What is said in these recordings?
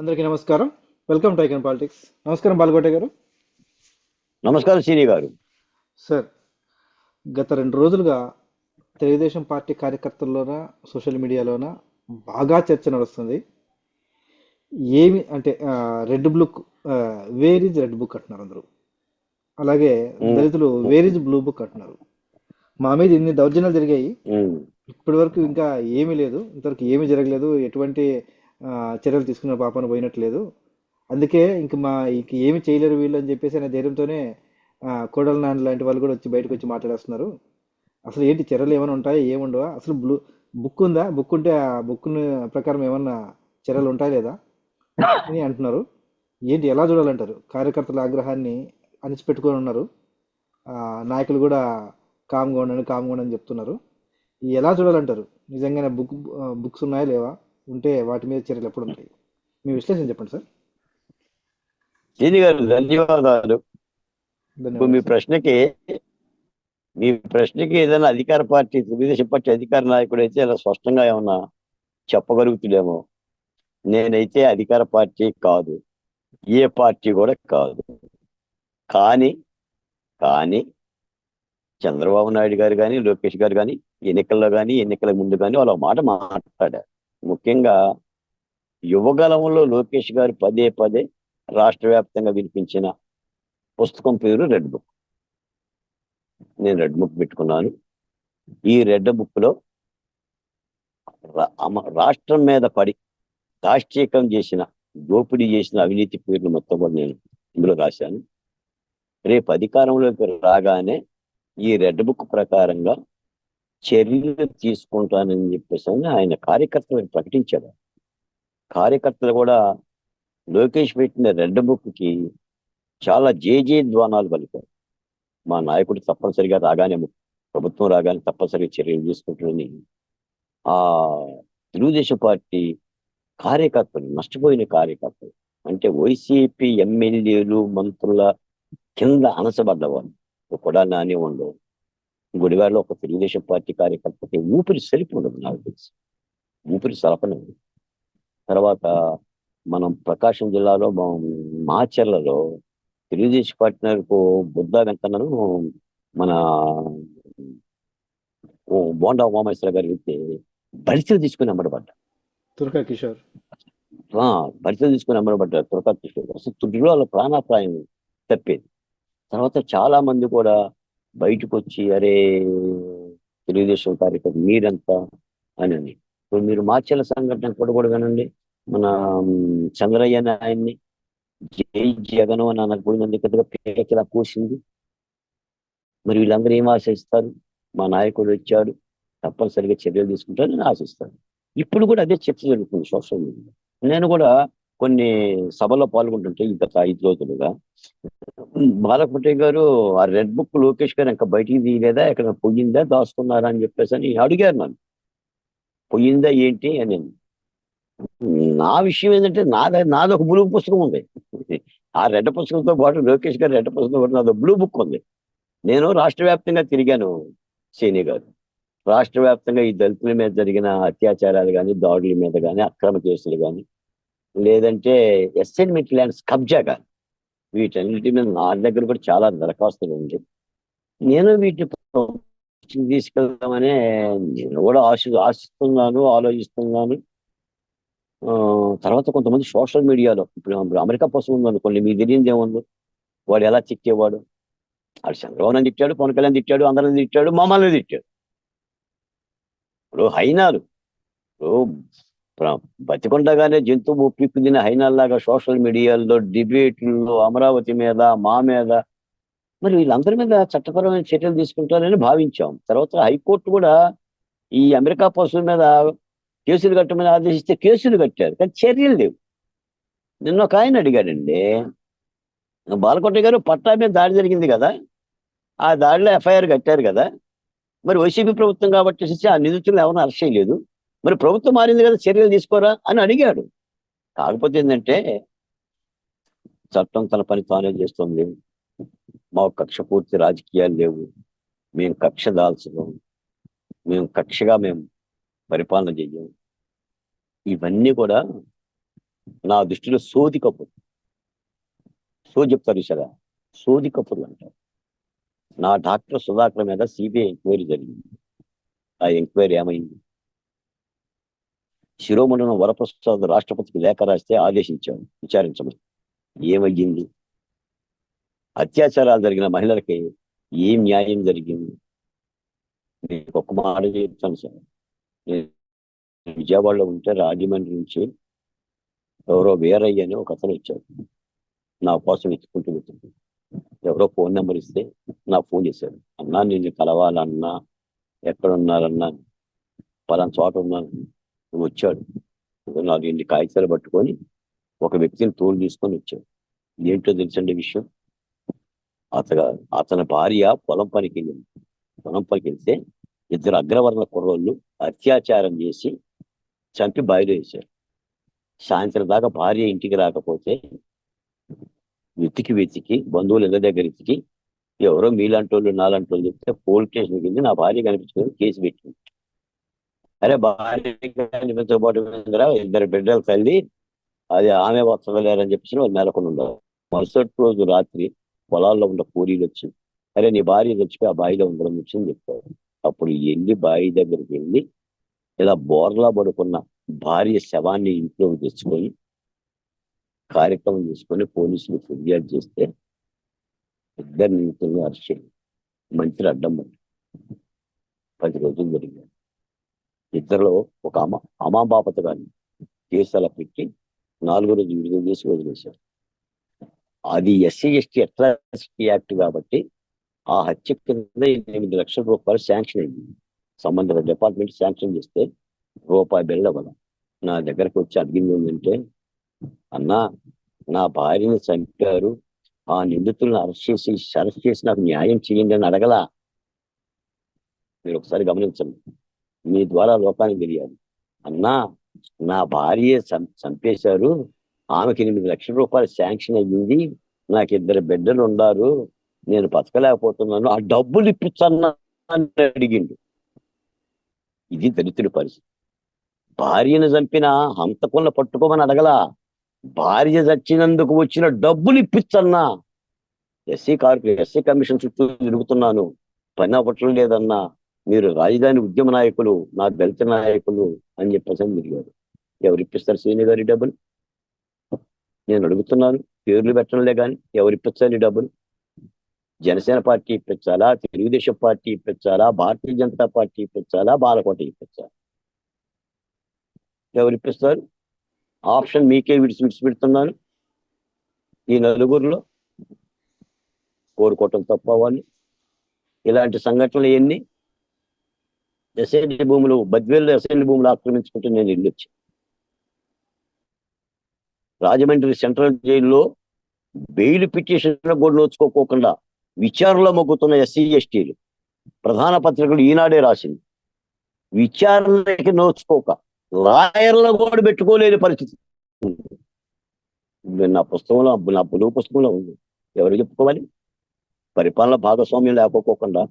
అందరికీ నమస్కారం. Welcome to icon politics నమస్కారం బాలకోట గారు. నమస్కారం శ్రీ గారు. సార్ గత రెండు రోజులుగా తెలుగుదేశం పార్టీ కార్యకర్తల్లోన సోషల్ మీడియాలోన బాగా చర్చ నడుస్తుంది. ఏమి అంటే red book where is red book అంటున్నారు అందరూ. అలాగే. దళితులు వేర్ ఇస్ బ్లూ బుక్ అంటున్నారు. మా మీద ఇన్ని దౌర్జన్యాలు జరిగాయి. ఇప్పటి వరకు ఇంకా ఏమీ లేదు. ఇంతవరకు ఏమీ జరగలేదు. ఎటువంటి చర్యలు తీసుకున్న పాపను పోయినట్లేదు. అందుకే ఇంక మా ఇంక ఏమి చేయలేరు వీళ్ళు అని చెప్పేసి అనే ధైర్యంతోనే కోడల నాన్న లాంటి వాళ్ళు కూడా వచ్చి బయటకు వచ్చి మాట్లాడేస్తున్నారు. అసలు ఏంటి చర్యలు ఏమైనా ఉంటాయా? ఏముండవా అసలు బ్లూ బుక్ ఉందా? బుక్ ఉంటే ఆ బుక్ ప్రకారం ఏమన్నా చర్యలు ఉంటాయా లేదా? అని అంటున్నారు. ఏంటి ఎలా చూడాలంటారు? కార్యకర్తల ఆగ్రహాన్ని అణిచిపెట్టుకొని ఉన్నారు. నాయకులు కూడా కామ్గా ఉండండి కామ్గా ఉండని చెప్తున్నారు. ఎలా చూడాలంటారు? నిజంగానే బుక్ బుక్స్ ఉన్నాయా లేవా? ఉంటే వాటి మీద చర్యలు ఎప్పుడు ఉంటాయి మీ విశ్లేషణ చెప్పండి సార్. శ్రీ గారు ధన్యవాదాలు. మీ. ప్రశ్నకి మీ ప్రశ్నకి ఏదైనా అధికార పార్టీ తెలుగుదేశం పార్టీ అధికార నాయకుడు అయితే ఇలా స్పష్టంగా ఏమన్నా చెప్పగలుగుతుడేమో. నేనైతే అధికార పార్టీ కాదు. ఏ పార్టీ కూడా కాదు. కానీ కానీ చంద్రబాబు నాయుడు గారు కానీ లోకేష్ గారు కానీ ఎన్నికల్లో కానీ ఎన్నికల ముందు కానీ వాళ్ళ మాట మాట్లాడారు. ముఖ్యంగా యువగలంలో లోకేష్ గారు పదే పదే రాష్ట్ర వ్యాప్తంగా వినిపించిన పుస్తకం పేరు రెడ్ బుక్. నేను రెడ్ బుక్ పెట్టుకున్నాను. ఈ రెడ్ బుక్లో రా- అమ- రాష్ట్రం మీద పడి దాష్టీకం చేసిన దోపిడీ చేసిన అవినీతి పేర్లు మొత్తం కూడా నేను ఇందులో రాశాను. రేపు అధికారంలోకి రాగానే ఈ రెడ్ బుక్ ప్రకారంగా చర్యలు తీసుకుంటానని చెప్పేసి ఆయన కార్యకర్తలకు ప్రకటించాడు. కార్యకర్తలు కూడా లోకేష్ పెట్టిన రెడ్ బుక్కి చాలా జేజే ద్వానాలు పలికారు. మా నాయకుడు తప్పనిసరిగా రాగానే ప్రభుత్వం రాగానే తప్పనిసరిగా చర్యలు తీసుకుంటుందని ఆ తెలుగుదేశం పార్టీ కార్యకర్తలు నష్టపోయిన కార్యకర్తలు అంటే వైసీపీ ఎమ్మెల్యేలు మంత్రుల కింద అనసబడ్డవాళ్ళు కూడా నాని ఉండవు గుడివాడలో ఒక తెలుగుదేశం పార్టీ కార్యకర్తకి ఊపిరి సరిపి ఉండదు నాకు తెలిసి. ఊపిరి సలపనది. తర్వాత మనం ప్రకాశం జిల్లాలో మాచర్లలో తెలుగుదేశం పార్టీ నాయకు బుద్ధ వెంకన్నను మన బోండా ఉమామేశ్వర గారి వెళ్తే బరిసెలు తీసుకుని అమ్మడబడ్డా. తుర్కా కిషోర్. ఆ, బరిసెలు తీసుకుని అమ్మడబడ్డారు త్వరగా తీసుకుని అసలు తుడిలో వాళ్ళ ప్రాణాపాయం తప్పేది. తర్వాత చాలా మంది కూడా బయటకు వచ్చి అరే తెలుగుదేశం కార్యక్రమం మీరంతా అని అని ఇప్పుడు మీరు మార్చెల సంఘటన కూడా కూడా వినండి. మన చంద్రయ్య ఆయన్ని జై జగన్ అని అనకపోయినందుకు కొద్దిగా పేకలా కూసింది? మరి వీళ్ళందరూ ఏం ఆశిస్తారు? మా నాయకుడు వచ్చాడు తప్పనిసరిగా చర్యలు తీసుకుంటారని ఆశిస్తాను ఇప్పుడు కూడా అదే చర్చ జరుగుతుంది సోషల్ మీడియా నేను కూడా కొన్ని సభలో పాల్గొంటుంటే ఈ గత ఐదు రోజులుగా బాలకోటయ్య గారు ఆ రెడ్ బుక్ లోకేష్ గారు ఇంకా బయటికి తీయలేదా ఎక్కడ పోయిందా? దాచుకున్నారా? అని చెప్పేసి అని అడిగారు నన్ను. పోయిందా ఏంటి? అని. నా విషయం ఏంటంటే నాది నాది ఒక బ్లూ పుస్తకం ఉంది. ఆ రెడ్ పుస్తకంతో పాటు లోకేష్ గారు రెడ్ పుస్తకంతో పాటు నాది బ్లూ బుక్ ఉంది. నేను రాష్ట్ర వ్యాప్తంగా తిరిగాను సీని గారు. రాష్ట్ర వ్యాప్తంగా ఈ దళితుల మీద జరిగిన అత్యాచారాలు కానీ దాడుల మీద కానీ అక్రమ కేసులు కానీ లేదంటే అసైన్మెంట్ ల్యాండ్స్ కబ్జా కానీ వీటన్నిటి మీద నా దగ్గర కూడా చాలా దరఖాస్తులు ఉంది. నేను వీటిని తీసుకెళ్దామనే నేను కూడా ఆశ ఆశిస్తున్నాను ఆలోచిస్తున్నాను. ఆ, తర్వాత కొంతమంది సోషల్ మీడియాలో ఇప్పుడు అమెరికా పశువు ఉందనుకోండి మీకు తెలియదు ఏముందో? వాడు ఎలా తిట్టేవాడు? వాడు చంద్రబాబు తిట్టాడు పవన్ కళ్యాణ్ తిట్టాడు అందరిని తిట్టాడు మమ్మల్ని తిట్టాడు. ఇప్పుడు హైనాలు ఇప్పుడు బతికుండగానే జంతువు పీక్కు హైనాల్లాగా సోషల్ మీడియాల్లో డిబేట్లో అమరావతి మీద మా మీద. మరి వీళ్ళందరి మీద చట్టపరమైన చర్యలు తీసుకుంటారని భావించాం. తర్వాత హైకోర్టు కూడా ఈ అమెరికా పశువుల మీద కేసులు కట్టమని ఆదేశిస్తే కేసులు కట్టారు. కానీ చర్యలు లేవు. నిన్న ఒక ఆయన అడిగాడండి బాలకోట గారు పట్టా మీద దాడి జరిగింది కదా ఆ దాడిలో ఎఫ్ఐఆర్ కట్టారు కదా మరి వైసీపీ ప్రభుత్వం కాబట్టి ఆ నిందితులను ఎవరిని అరెస్ట్ చేయలేదు? మరి ప్రభుత్వం మారింది కదా చర్యలు తీసుకోరా అని అడిగాడు. కాకపోతే ఏంటంటే చట్టం తన పని తానే చేస్తుంది. మా కక్ష పూర్తి రాజకీయాలు లేవు. మేము కక్ష దాల్చడం మేము కక్షగా మేము పరిపాలన చెయ్యం. ఇవన్నీ కూడా నా దృష్టిలో సోది కపుర్ సో చెప్తారు సరే సోది కపుర్ అంటారు నా డాక్టర్ సుధాకర్ మీద సిబిఐ ఎంక్వైరీ జరిగింది. ఆ ఎంక్వైరీ ఏమైంది? శిరోమణులను వరప్రసాద్ రాష్ట్రపతికి లేఖ రాస్తే ఆదేశించాడు విచారించమని. ఏమయ్యింది? అత్యాచారాలు జరిగిన మహిళలకి ఏం న్యాయం జరిగింది? నేను ఒక్క మాట చెప్తాను సార్. నేను విజయవాడలో ఉంటే రాజమండ్రి నుంచి ఎవరో వేరయ్య అని ఒక అతను వచ్చాడు. నా కోసం ఎత్తుకుంటూ వెళ్తుంది ఎవరో ఫోన్ నెంబర్ ఇస్తే నా ఫోన్ చేశాడు. అన్నా నేను కలవాలన్నా ఎక్కడ ఉన్నారన్నా పలానా చోట ఉన్నాను వచ్చాడు. నాలుగు ఎన్ని కాగితాలు పట్టుకొని ఒక వ్యక్తిని తోలు తీసుకొని వచ్చాడు. ఏంటో తెలుసండి విషయం? అతగా అతని భార్య పొలం పనికి వెళ్ళింది పొలం పనికి వెళ్తే ఇద్దరు అగ్రవర్ణ కుర్రోళ్ళు అత్యాచారం చేసి చంపి బయలు వేశారు. సాయంత్రం దాకా భార్య ఇంటికి రాకపోతే వెతికి వెతికి బంధువులు ఇళ్ళ దగ్గర వెతికి ఎవరో మీలాంటి వాళ్ళు నాలాంటి వాళ్ళు చెప్తే పోలీస్ స్టేషన్కి వెళ్ళి నా భార్య కనిపించుకొని కేసు పెట్టింది. అరే భార్య పాటు ఇద్దరు బిడ్డలు తల్లి అది ఆమె వస్తలేరని చెప్పేసి వాళ్ళు నెలకొని ఉండరు మరుసటి రోజు రాత్రి పొలాల్లో ఉన్న కూలీలు వచ్చి అరే నీ భార్య చచ్చిపోయి ఆ బావిలో ఉండడం వచ్చింది చెప్తారు అప్పుడు వెళ్ళి బావి దగ్గరికి వెళ్ళి ఇలా బోర్లా పడుకున్న భార్య శవాన్ని ఇంట్లోకి తెచ్చుకొని కార్యక్రమం చేసుకొని పోలీసులు ఫిర్యాదు చేస్తే ఇద్దరు నిందితుల్ని అరెస్ట్ చేయాలి మంత్రి అడ్డం పడి పది రోజులు జరిగింది ఇద్దరిలో ఒక అమ అమాబాపత గారిని కేసు అలా పెట్టి నాలుగో రోజు విడుదల చేసి వదిలేశారు. అది ఎస్సీ ఎస్టీ అట్రాసిటీ యాక్ట్ కాబట్టి ఆ హత్య కింద ఎనిమిది లక్షల రూపాయలు శాంక్షన్ అయింది. సంబంధిత డిపార్ట్మెంట్ శాంక్షన్ చేస్తే రూపాయి బిళ్ళ నా దగ్గరకు వచ్చి అడిగింది ఏంటంటే అన్నా నా భార్యను చంపారు. ఆ నిందితులను అరెస్ట్ చేసి అరెస్ట్ చేసి నాకు న్యాయం చేయండి అని అడగలా. మీరు ఒకసారి గమనించండి. మీ ద్వారా లోకానికి తెలియాలి. అన్నా నా భార్య చంపేశారు. ఆమెకి ఎనిమిది లక్షల రూపాయలు శాంక్షన్ అయ్యింది. నాకు ఇద్దరు బిడ్డలు ఉన్నారు. నేను బతకలేకపోతున్నాను. ఆ డబ్బులు ఇప్పించన్నా అని అడిగిండు. ఇది దళితుడి పరిస్థితి. భార్యను చంపిన హంతకున్న పట్టుకోమని అడగలా. భార్య చచ్చినందుకు వచ్చిన డబ్బులు ఇప్పించన్నా ఎస్సీ కార్పొరేట్ ఎస్సీ కమిషన్ చుట్టూ తిరుగుతున్నాను. పని అవ్వట్లం లేదన్నా మీరు రాజధాని ఉద్యమ నాయకులు నా దళిత నాయకులు అని చెప్పేసి అని తిరిగారు. ఎవరు ఇప్పిస్తారు సీని గారి డబ్బులు? నేను అడుగుతున్నాను పేర్లు పెట్టడంలే కానీ ఎవరు ఇప్పించాలి డబ్బులు? జనసేన పార్టీ ఇప్పించాలా తెలుగుదేశం పార్టీ ఇప్పించాలా భారతీయ జనతా పార్టీ ఇప్పించాలా బాలకోట ఇప్పించాలా? ఎవరు ఇప్పిస్తారు? ఆప్షన్ మీకే విడిచి విడిచిపెడుతున్నాను. ఈ నలుగురిలో కోరుకోవటం తప్ప వాళ్ళు. ఇలాంటి సంఘటనలు ఎన్ని? అసెంబ్లీ భూములు బద్వేల్లో అసెంబ్లీ భూములు ఆక్రమించుకుంటూ నేను ఇల్లు రాజమండ్రి సెంట్రల్ జైల్లో బెయిల్ పిటిషన్ కూడా నోచుకోకుండా విచారణలో మొగ్గుతున్న ఎస్సీ ఎస్టీలు. ప్రధాన పత్రికలు ఈనాడే రాసింది. విచారణకి నోచుకోక లాయర్ల కూడా పెట్టుకోలేని పరిస్థితి. నా పుస్తకంలో నా బులుగు పుస్తకంలో ఉంది. ఎవరు చెప్పుకోవాలి? పరిపాలన భాగస్వామ్యం లేకపోకుండా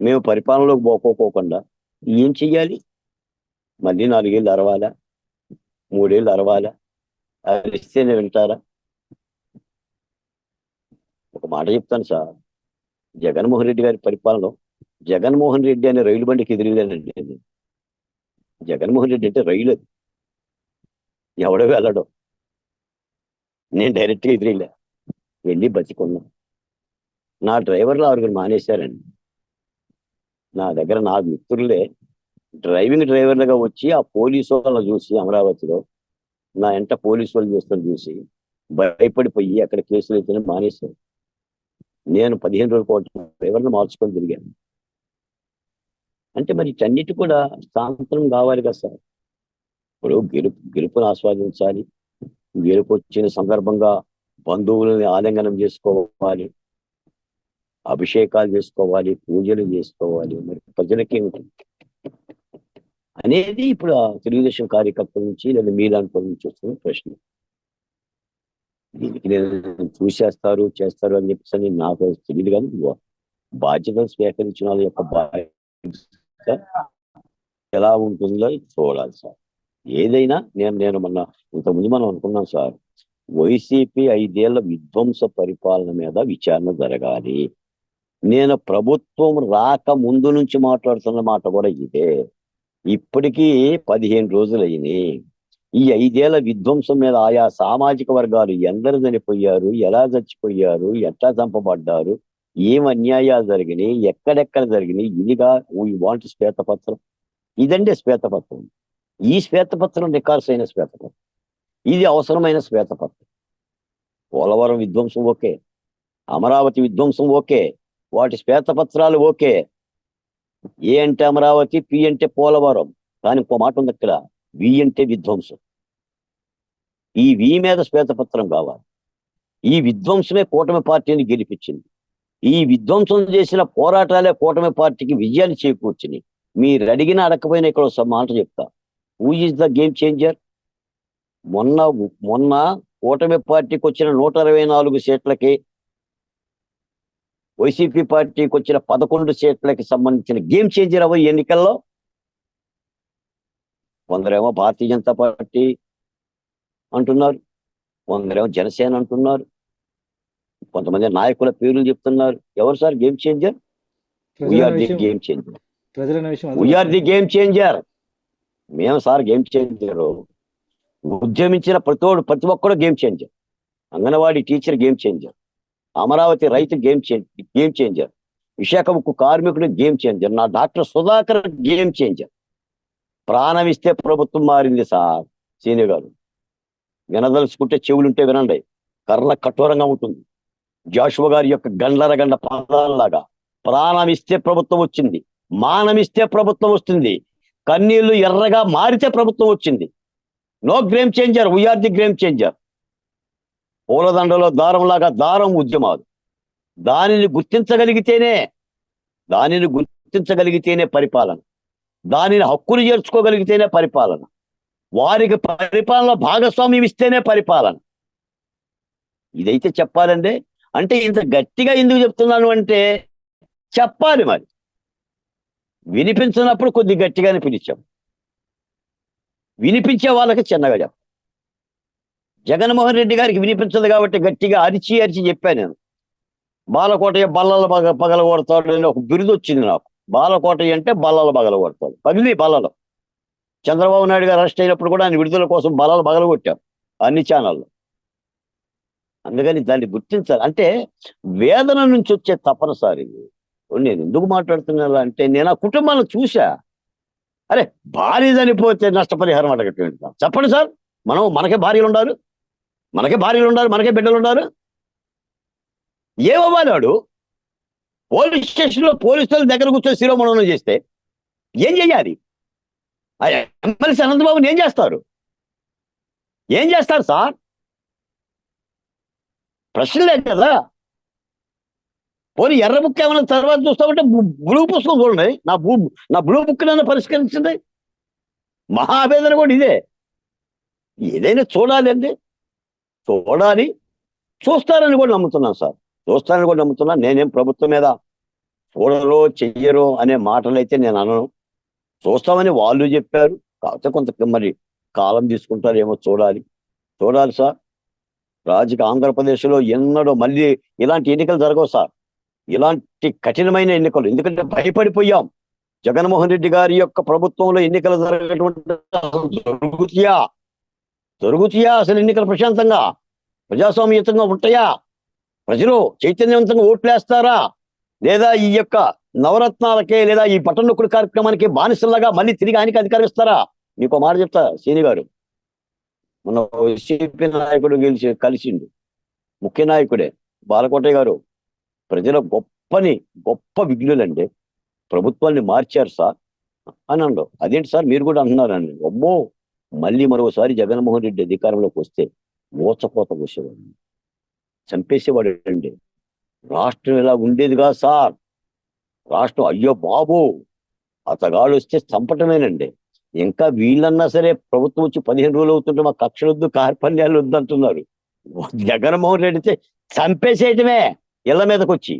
మేము పరిపాలనలోకి పోకోకుండా ఏం చెయ్యాలి? మళ్ళీ నాలుగేళ్ళు అరవాలా? మూడేళ్ళు అరవాలా? అరిస్తేనే వింటారా? ఒక మాట చెప్తాను సార్. జగన్మోహన్ రెడ్డి గారి పరిపాలన జగన్మోహన్ రెడ్డి అనే రైలు బండికి ఎదిరిలేనండి నేను. జగన్మోహన్ రెడ్డి అంటే రైలు అది. ఎవడో వెళ్ళడం. నేను డైరెక్ట్గా ఎదిరిలే వెళ్ళి బతికున్నా. నా డ్రైవర్లు ఆరుగురు మానేశారండి. నా దగ్గర నా మిత్రులే డ్రైవింగ్ డ్రైవర్లుగా వచ్చి ఆ పోలీసు వాళ్ళని చూసి అమరావతిలో నా ఎంట పోలీసు వాళ్ళు చూస్తాను చూసి భయపడిపోయి అక్కడ కేసులు అయితే మానేశారు. నేను పదిహేను రోజులు పాటు డ్రైవర్ని మార్చుకొని తిరిగాను. అంటే మరి ఇటన్నిటి కూడా సాంతం కావాలి కదా సార్. ఇప్పుడు గెలుపు గెలుపును ఆస్వాదించాలి. గెలుపు వచ్చిన సందర్భంగా బంధువులని ఆలింగనం చేసుకోవాలి. అభిషేకాలు చేసుకోవాలి పూజలు చేసుకోవాలి మరి ప్రజలకి అనేది ఇప్పుడు ఆ తెలుగుదేశం కార్యకర్తల నుంచి లేదా మీలాంటి నుంచి వస్తున్న ప్రశ్న. దీనికి నేను చూసేస్తారు చేస్తారు అని చెప్పేసి నాకు తెలియదు కానీ వా- బాధ్యతలు స్వీకరించిన వాళ్ళ యొక్క బాధ్యత ఎలా ఉంటుందో చూడాలి సార్. ఏదైనా నేను నేను మొన్న ఇంతకుముందు మనం అనుకున్నాం సార్ వైసీపీ ఐదేళ్ళ విధ్వంస పరిపాలన మీద విచారణ జరగాలి. నేను ప్రభుత్వం రాక ముందు నుంచి మాట్లాడుతున్న మాట కూడా ఇదే. ఇప్పటికీ పదిహేను రోజులు ఈ ఐదేళ్ళ విధ్వంసం మీద ఆయా సామాజిక వర్గాలు ఎందరు చనిపోయారు ఎలా చచ్చిపోయారు ఎట్లా చంపబడ్డారు ఏం అన్యాయాలు జరిగినాయి ఎక్కడెక్కడ జరిగినాయి ఇదిగా ఈ వాంట్ శ్వేతపత్రం? ఇదండి శ్వేతపత్రం. ఈ శ్వేతపత్రం రికార్డ్స్ అయిన శ్వేతపత్రం. ఇది అవసరమైన శ్వేతపత్రం. పోలవరం విధ్వంసం ఓకే. అమరావతి విధ్వంసం ఓకే. వాటి శ్వేతపత్రాలు ఓకే. ఏ అంటే అమరావతి పి అంటే పోలవరం. కానీ ఇంకో మాట ఉంది అక్కడ. వి అంటే విధ్వంసం. ఈ వి మీద శ్వేతపత్రం కావాలి. ఈ విధ్వంసమే కూటమి పార్టీని గెలిపించింది. ఈ విధ్వంసం చేసిన పోరాటాలే కూటమి పార్టీకి విజయాన్ని చేకూర్చినాయి. మీరు అడిగిన అడగకపోయినా ఇక్కడ ఒక మాట చెప్తా. Who is the game changer మొన్న మొన్న కూటమి పార్టీకి వచ్చిన నూట అరవై నాలుగు సీట్లకి వైసీపీ పార్టీకి వచ్చిన పదకొండు సీట్లకి సంబంధించిన గేమ్ చేంజర్ అవ్వ ఈ ఎన్నికల్లో కొందరేమో భారతీయ జనతా పార్టీ అంటున్నారు కొందరేమో జనసేన అంటున్నారు కొంతమంది నాయకుల పేర్లు చెప్తున్నారు. ఎవరు sir game changer? We are the game changer we are the game changer మేము సార్ గేమ్ చేంజర్. ఉద్యమించిన ప్రతోడు ప్రతి ఒక్కడు game changer. Anganwadi teacher game changer. Amaravati రైతు game change game changer. Visakha ఉక్కు కార్మికుడు గేమ్ చేంజర్. నా డాక్టర్ సుధాకర్ గేమ్ చేంజర్. ప్రాణం ఇస్తే ప్రభుత్వం మారింది సార్ సీనియర్ గారు. వినదలుచుకుంటే చెవులుంటే వినండి. కర్ర కఠోరంగా ఉంటుంది. జాషువ గారి యొక్క గండ్లరగండ పదాలలాగా. ప్రాణం ఇస్తే ప్రభుత్వం వచ్చింది. మానమిస్తే ప్రభుత్వం వస్తుంది. కన్నీళ్ళు ఎర్రగా మారితే ప్రభుత్వం వచ్చింది. No game changer. We are the game changer. పూలదండలో దారంలాగా దారం ఉద్యమాలు. దానిని గుర్తించగలిగితేనే దానిని గుర్తించగలిగితేనే పరిపాలన. దానిని హక్కులు చేర్చుకోగలిగితేనే పరిపాలన. వారికి పరిపాలన భాగస్వామ్యం ఇస్తేనే పరిపాలన. ఇదైతే చెప్పాలండి అంటే ఇంత గట్టిగా ఎందుకు చెప్తున్నాను అంటే చెప్పాలి మరి. వినిపించినప్పుడు కొద్ది గట్టిగానే పిలిచాం. వినిపించే వాళ్ళకి చిన్నగా చెప్పాలి. జగన్మోహన్ రెడ్డి గారికి వినిపించదు కాబట్టి గట్టిగా అరిచి అరిచి చెప్పాను నేను. బాలకోటయ్య బల్లల పగ పగల కొడతాడు అని ఒక బిరుదు వచ్చింది నాకు. బాలకోటయ్య అంటే బల్లల పగల కొడతాడు. పగిలి బల్లలు. చంద్రబాబు నాయుడు గారు అరెస్ట్ అయినప్పుడు కూడా ఆయన విడుదల కోసం బలాలు పగల కొట్టాం అన్ని ఛానళ్ళు. అందుకని దాన్ని గుర్తించాలి. అంటే వేదన నుంచి వచ్చే తప్పనిసరి నేను ఎందుకు మాట్లాడుతున్నా అంటే నేను ఆ కుటుంబాలను చూసా అరే భార్య చనిపోతే నష్టపరిహారం అడగట్టు చెప్పండి సార్. మనం మనకే భార్యలు ఉండాలి. మనకే భార్యలు ఉన్నారు మనకే బిడ్డలు ఉన్నారు ఏమవ్వాలాడు పోలీస్ స్టేషన్లో పోలీసుల దగ్గర కూర్చొని శిరోమణనం చేస్తే ఏం చెయ్యాలి? ఎమ్మెల్సీ అనంతబాబుని ఏం చేస్తారు? ఏం చేస్తారు సార్? ప్రశ్నలే కదా. పోనీ ఎర్ర బుక్ ఏమైనా తర్వాత చూస్తామంటే బ్లూ పుస్తకం చూడండి. నా బ్లూ నా బ్లూ బుక్ నన్ను పరిష్కరించింది. మహావేదన కూడా ఇదే. ఏదైనా చూడాలి చూడాలి. చూస్తారని కూడా నమ్ముతున్నాను సార్. చూస్తారని కూడా నమ్ముతున్నాను నేనేం ప్రభుత్వం మీద చూడరో చెయ్యరో అనే మాటలు అయితే నేను అనను. చూస్తామని వాళ్ళు చెప్పారు. కాకపోతే కొంత మరి కాలం తీసుకుంటారేమో చూడాలి. చూడాలి సార్. రాజకీయ ఆంధ్రప్రదేశ్లో ఎన్నడో మళ్ళీ ఇలాంటి ఎన్నికలు జరగవు సార్. ఇలాంటి కఠినమైన ఎన్నికలు. ఎందుకంటే భయపడిపోయాం. జగన్మోహన్ రెడ్డి గారి యొక్క ప్రభుత్వంలో ఎన్నికలు జరగటువంటి జరుగుతాయా? జరుగుతాయా అసలు ఎన్నికలు ప్రశాంతంగా? ప్రజాస్వామ్యతంగా ఉంటాయా? ప్రజలు చైతన్యవంతంగా ఓట్లేస్తారా లేదా ఈ యొక్క నవరత్నాలకే లేదా ఈ పట్టణొక్కుడు కార్యక్రమానికి బానిసలాగా మళ్ళీ తిరిగి ఆయనకి అధికారం ఇస్తారా? మీకు మాట చెప్తా సీని గారు. మన వైసీపీ నాయకుడు గెలిచి కలిసిండు. ముఖ్య నాయకుడే బాలకోటయ్య గారు. ప్రజల గొప్పని గొప్ప విఘ్నులండి. ప్రభుత్వాన్ని మార్చారు సార్. అని అన్నారు అదేంటి సార్ మీరు కూడా అంటున్నారండి అమ్మో! మళ్ళీ మరోసారి జగన్మోహన్ రెడ్డి అధికారంలోకి వస్తే మోసపోత పోసేవాడు చంపేసేవాడు అండి. రాష్ట్రం ఇలా ఉండేదిగా సార్. రాష్ట్రం అయ్యో బాబు! అతగాడు వస్తే చంపటమేనండి. ఇంకా వీళ్ళన్నా సరే ప్రభుత్వం వచ్చి పదిహేను రోజులు అవుతుంటే మా కక్షలు వద్దు కార్పణ్యాలు వద్దు అంటున్నారు. జగన్మోహన్ రెడ్డి అయితే చంపేసేయటమే ఇళ్ళ మీదకి వచ్చి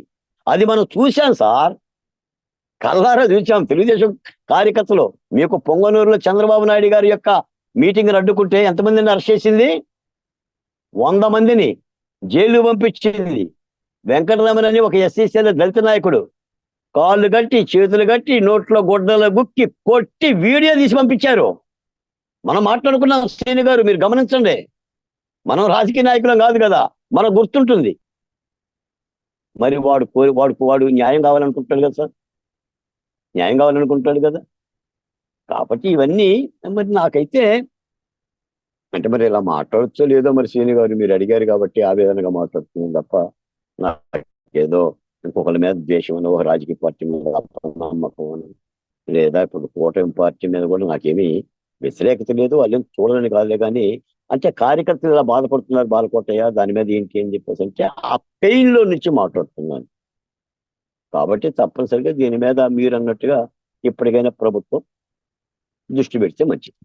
అది మనం చూశాం సార్. కల్లారా చూసాం తెలుగుదేశం కార్యకర్తలు మీకు పొంగనూరులో చంద్రబాబు నాయుడు గారి యొక్క మీటింగ్ అడ్డుకుంటే ఎంతమందిని అరెస్ట్ చేసింది? వంద మందిని జైలు పంపించింది. వెంకటరమణ అని ఒక ఎస్సీసీల దళిత నాయకుడు కాళ్ళు కట్టి చేతులు కట్టి నోట్లో గుడ్డలు గుక్కి కొట్టి వీడియో తీసి పంపించారు. మనం మాట్లాడుకున్నాం శ్రీని గారు మీరు గమనించండి. మనం రాజకీయ నాయకులం కాదు కదా మనకు గుర్తుంటుంది. మరి వాడు కోరి వాడు వాడు న్యాయం కావాలనుకుంటాడు కదా సార్? న్యాయం కావాలనుకుంటాడు కదా? కాబట్టి ఇవన్నీ మరి నాకైతే అంటే మరి ఇలా మాట్లాడచ్చో లేదో మరి శ్రీని గారు మీరు అడిగారు కాబట్టి ఆవేదనగా మాట్లాడుతున్నాను తప్ప నాకు ఏదో ఇంకొకరి మీద ద్వేషం అని ఒక రాజకీయ పార్టీ మీద నమ్మకం అని లేదా ఇప్పుడు కూటమి పార్టీ మీద కూడా నాకేమీ వ్యతిరేకత లేదు వాళ్ళేం చూడలేని కాదులే కానీ అంటే కార్యకర్తలు ఇలా బాధపడుతున్నారు బాధపడతాయా దాని మీద ఏంటి అని చెప్పేసి అంటే ఆ పెయిన్లో నుంచి మాట్లాడుతున్నాను. కాబట్టి తప్పనిసరిగా దీని మీద మీరు అన్నట్టుగా ఇప్పటికైనా ప్రభుత్వం దృష్టి పెడితే మంచిది.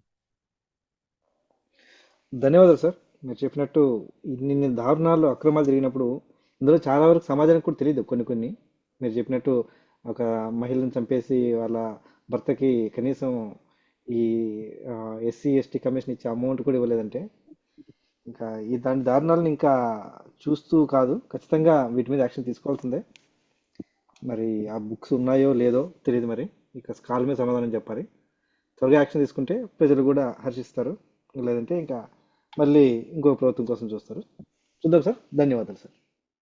ధన్యవాదాలు సార్. మీరు చెప్పినట్టు ఇన్ని దారుణాలు అక్రమాలు జరిగినప్పుడు ఇందులో చాలా వరకు సమాజానికి కూడా తెలియదు కొన్ని కొన్ని. మీరు చెప్పినట్టు ఒక మహిళను చంపేసి వాళ్ళ భర్తకి కనీసం ఈ ఎస్సీ ఎస్టీ కమిషన్ ఇచ్చే అమౌంట్ కూడా ఇవ్వలేదంటే ఇంకా ఈ దాని దారుణాలను ఇంకా చూస్తూ కాదు. ఖచ్చితంగా వీటి మీద యాక్షన్ తీసుకోవాల్సిందే. మరి ఆ బుక్స్ ఉన్నాయో లేదో తెలియదు మరి. ఇక స్కాల్ మీద సమాధానం చెప్పాలి. త్వరగా యాక్షన్ తీసుకుంటే ప్రజలు కూడా హర్షిస్తారు. లేదంటే ఇంకా మళ్ళీ ఇంకో ప్రభుత్వం కోసం చూస్తారు. చూద్దాం సార్. ధన్యవాదాలు సార్.